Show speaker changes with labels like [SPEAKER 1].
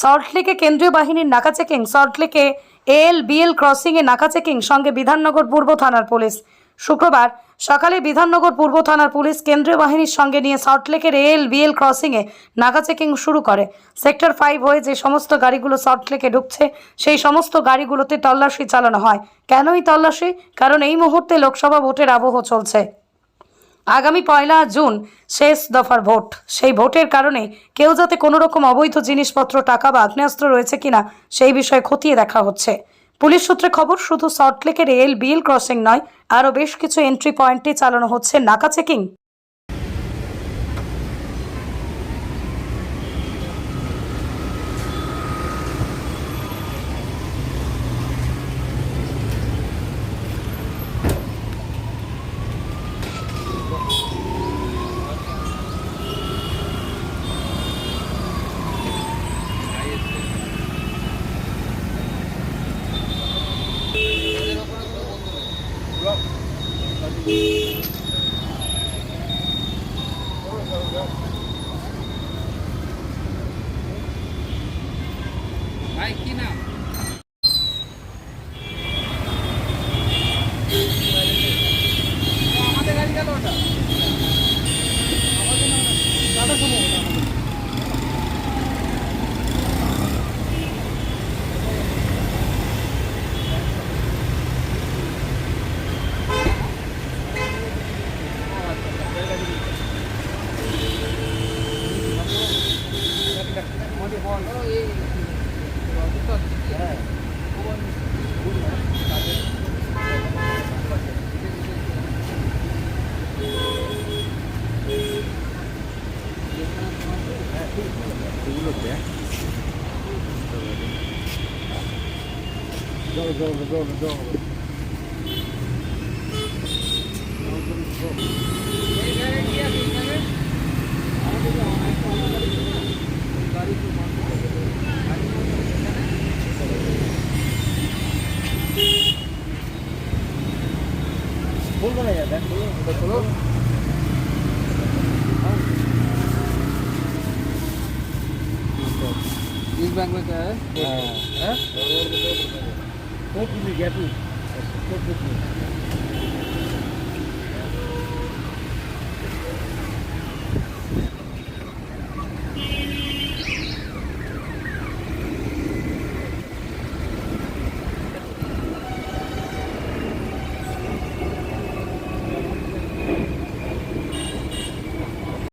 [SPEAKER 1] সল্টলেকে কেন্দ্রীয় বাহিনীর নাকা চেকিং সল্টলেকে এল বিএল ক্রসিংয়ে নাকা চেকিং সঙ্গে বিধাননগর পূর্ব থানার পুলিশ। শুক্রবার সকালে বিধাননগর পূর্ব থানার পুলিশ কেন্দ্রীয় বাহিনীর সঙ্গে নিয়ে সল্টলেকের এল বিএল ক্রসিংয়ে নাকা চেকিং শুরু করে। সেক্টর ফাইভ হয়ে যে সমস্ত গাড়িগুলো সল্টলেকে ঢুকছে, সেই সমস্ত গাড়িগুলোতে তল্লাশি চালানো হয়। কেনই তল্লাশি? কারণ এই মুহূর্তে লোকসভা ভোটের আবহ চলছে। আগামী পয়লা জুন শেষ দফার ভোট। সেই ভোটের কারণে কেউ যাতে কোনো রকম অবৈধ জিনিসপত্র, টাকা বা আগ্নেয়াস্ত্র রয়েছে কিনা সেই বিষয়ে খতিয়ে দেখা হচ্ছে। পুলিশ সূত্রে খবর, শুধু সল্টলেকের রেল বিল ক্রসিং নয়, আরও বেশ কিছু এন্ট্রি পয়েন্টে চালানো হচ্ছে নাকা চেকিং।
[SPEAKER 2] Thank you. বলব না দেখ চলো इस बैंक में क्या है
[SPEAKER 3] हाँ।
[SPEAKER 2] हैं?
[SPEAKER 3] कोट भी गया तू कोट भी